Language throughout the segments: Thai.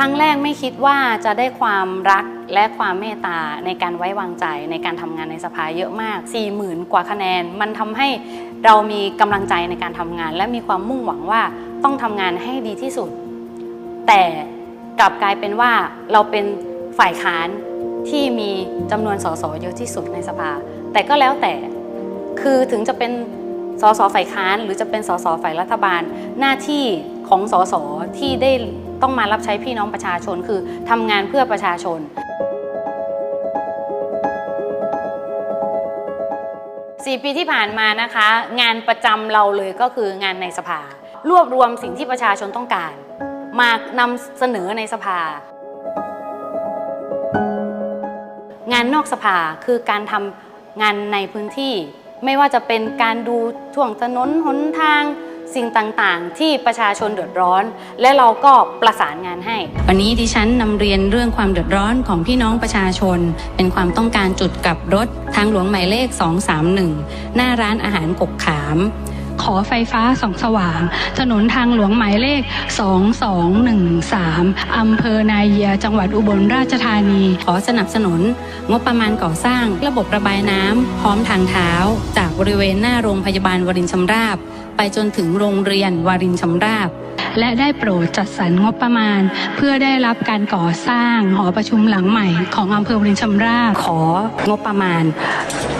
ครั้งแรกไม่คิดว่าจะได้ความรักและความเมตตาในการไว้วางใจในการทำงานในสภาเยอะมาก 40,000 กว่าคะแนน มันทำให้เรามีกำลังใจในการทำงาน และมีความมุ่งหวังว่าต้องทำงานให้ดีที่สุด แต่กลับกลายเป็นว่าเราเป็นฝ่ายค้านที่มีจำนวนสสเยอะที่สุดในสภา แต่ก็แล้วแต่คือถึงจะเป็นสสฝ่ายค้าน หรือจะเป็นสสฝ่ายรัฐบาลหน้าที่ของสสที่ได้ ต้องมารับใช้พี่น้องประชาชนคือทำงานเพื่อประชาชนสี่ปีที่ผ่านมานะคะ งานประจำเราเลยก็คืองานในสภา รวบรวมสิ่งที่ประชาชนต้องการ มานำเสนอในสภา งานนอกสภาคือการทำงานในพื้นที่ ไม่ว่าจะเป็นการดูท่วงถนนหนทาง สิ่งต่างๆ ที่ประชาชนเดือดร้อน และเราก็ประสานงานให้ วันนี้ดิฉันนำเรียนเรื่องความเดือดร้อนของพี่น้องประชาชน เป็นความต้องการจุดกลับรถทางหลวงหมายเลข 231 หน้าร้านอาหารกกขาม ขอไฟฟ้าส่องสว่าง ถนนทางหลวงหมายเลข 2213 อำเภอนาเยียจังหวัดอุบลราชธานี ขอสนับสนุน งบประมาณก่อสร้าง ระบบระบายน้ำพร้อมทางเท้า จากบริเวณหน้าโรงพยาบาลวรินทร์ชำราบ ไปจนถึงโรงเรียนวารินชำราบ และได้โปรดจัดสรรงบประมาณ เพื่อได้รับการก่อสร้างหอประชุมหลังใหม่ของอำเภอวารินชำราบ ของบประมาณ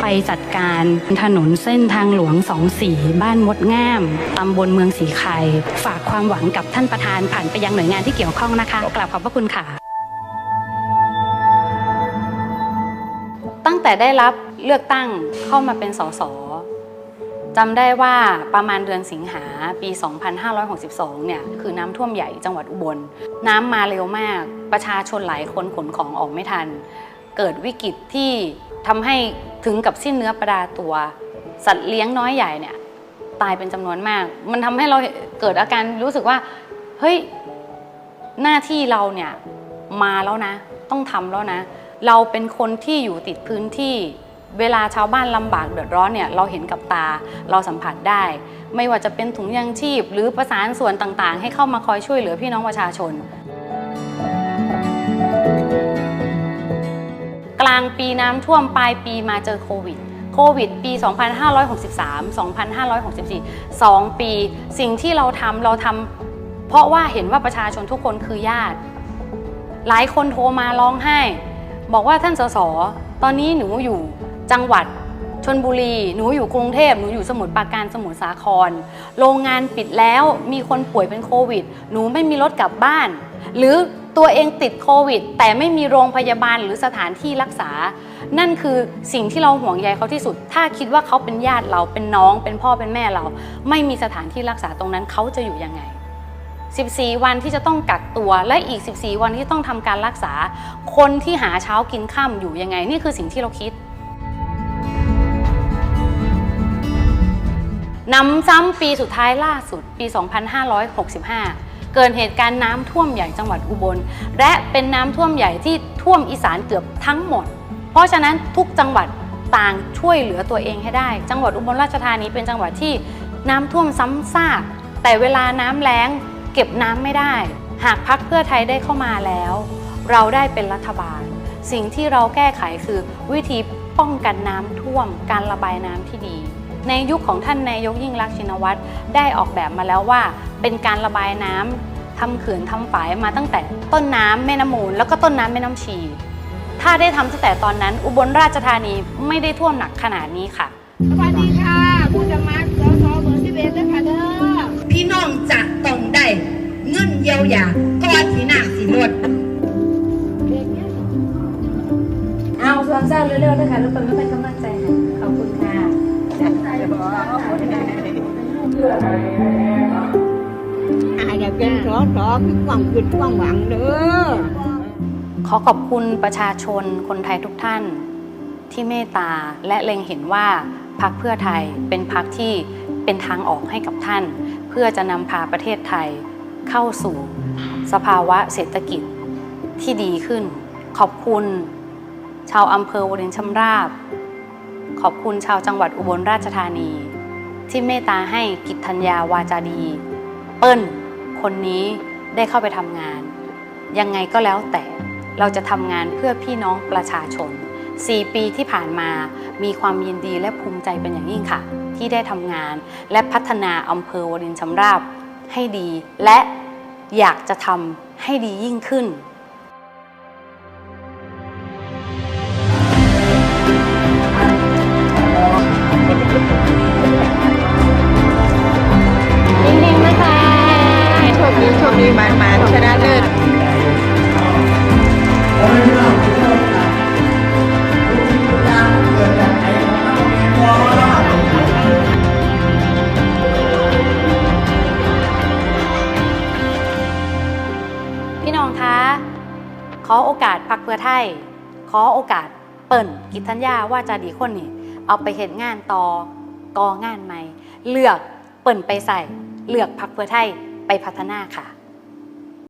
ไปจัดการถนนเส้นทางหลวงสองสีบ้านมดง่ามตำบลเมืองสีไข่ฝากความหวังกับท่านประธานผ่านไปยังหน่วยงานที่เกี่ยวข้องนะคะกราบขอบพระคุณค่ะ ตั้งแต่ได้รับเลือกตั้งเข้ามาเป็นสส จำได้ว่าประมาณเดือนสิงหาปี 2562 เนี่ยคือน้ำท่วมใหญ่จังหวัดอุบล น้ำมาเร็วมาก ประชาชนหลายคนขนของออกไม่ทัน เกิดวิกฤตที่ทำให้ถึงกับสิ้นเนื้อประดาตัว สัตว์เลี้ยงน้อยใหญ่เนี่ยตายเป็นจำนวนมาก มันทำให้เราเกิดอาการรู้สึกว่า เฮ้ย หน้าที่เราเนี่ยมาแล้วนะ ต้องทำแล้วนะ เราเป็นคนที่อยู่ติดพื้นที่ เวลาชาวบ้านลำบากเดือดร้อนเนี่ยเราเห็นกับตาเราสัมผัสได้ ไม่ว่าจะเป็นถุงยางชีพ หรือประสานส่วนต่างๆ ให้เข้ามาคอยช่วยเหลือพี่น้องประชาชน กลางปีน้ำท่วมปลายปีมาเจอโควิดโควิดปี 2563 2564 2 ปี สิ่งที่เราทำเราทำเพราะว่าเห็นว่าประชาชนทุกคนคือญาติ หลายคนโทรมาร้องไห้ บอกว่าท่านสส ตอนนี้หนูอยู่ จังหวัดชนบุรี หนูอยู่กรุงเทพหนูอยู่สมุทรปราการสมุทรสาคร โรงงานปิดแล้วมีคนป่วยเป็นโควิด หนูไม่มีรถกลับบ้าน หรือตัวเองติดโควิด แต่ไม่มีโรงพยาบาลหรือสถานที่รักษา นั่นคือสิ่งที่เราห่วงใยเขาที่สุด ถ้าคิดว่าเขาเป็นญาติเราเป็นน้อง เป็นพ่อเป็นแม่เรา ไม่มีสถานที่รักษาตรงนั้นเขาจะอยู่ยังไง 14 วันที่จะต้องกักตัวและอีก 14 วันที่ต้องทำการรักษา คนที่หาเช้ากินข้ามอยู่ยังไง นี่คือสิ่งที่เราคิด นำซ้ำปีสุดท้ายล่าสุดปี 2565 เกิดเหตุการณ์น้ำท่วมใหญ่จังหวัดอุบล และเป็นน้ำท่วมใหญ่ที่ท่วมอีสานเกือบทั้งหมด เพราะฉะนั้นทุกจังหวัดต่างช่วยเหลือตัวเองให้ได้ จังหวัดอุบลราชธานีเป็นจังหวัดที่น้ำท่วมซ้ำซากแต่เวลาน้ำแล้งเก็บน้ำไม่ได้ หากพักเพื่อไทยได้เข้ามาแล้ว เราได้เป็นรัฐบาล สิ่งที่เราแก้ไขคือวิธีป้องกันน้ำท่วม การระบายน้ำที่ดี ในยุคของท่านนายกยิ่งรักษณ์ชินวัตรได้ออกแบบมาแล้วว่า เป็นการระบายน้ำทำเขื่อนทำฝายมาตั้งแต่ต้นน้ำแม่น้ำมูล แล้วก็ต้นน้ำแม่น้ำชี ถ้าได้ทำตั้งแต่ตอนนั้น อุบลราชธานีไม่ได้ท่วมหนักขนาดนี้ค่ะสวัสดีค่ะผู้จะมาสสเบอร์สิบเอ็ดนะคะเด้อพี่น้องจะต้องได้เงินเยียวยาก่อนที่น้ำสิลดเอาส่วนเจ้าเร็วๆนะคะทุกคนไม่เป็นกำลังใจให้ขอบคุณค่ะ อาอยาเป็นสอสอคือความคิดความหวังเด้อขอขอบคุณประชาชนคนไทยทุกท่าน ที่เมตตาและเล็งเห็นว่าพักเพื่อไทยเป็นพักที่เป็นทางออกให้กับท่าน เพื่อจะนำพาประเทศไทยเข้าสู่สภาวะเศรษฐกิจที่ดีขึ้น ขอบคุณ ชาวอำเภอวรินชำราบ ขอบคุณชาวจังหวัดอุบลราชธานี ที่เมตตาให้กิจธัญญาวาจาดี เปิ้ล คนนี้ได้เข้าไปทำงาน ยังไงก็แล้วแต่เราจะทำงานเพื่อพี่น้องประชาชน 4 ปีที่ผ่านมามีความยินดีและภูมิใจเป็นอย่างยิ่งค่ะ ที่ได้ทำงานและพัฒนาอำเภอวรินชำราบให้ดี และอยากจะทำให้ดียิ่งขึ้น มีมานมานชนะเลิศพี่น้องคะ ขอโอกาสพักเพื่อไทย ขอโอกาสเปิ่นกิจทัญญาว่าจะดีคนนี่เอาไปเห็นงานต่อกองานใหม่ เลือกเปิ่นไปใส่ เลือกพักเพื่อไทยไปพัฒนาค่ะ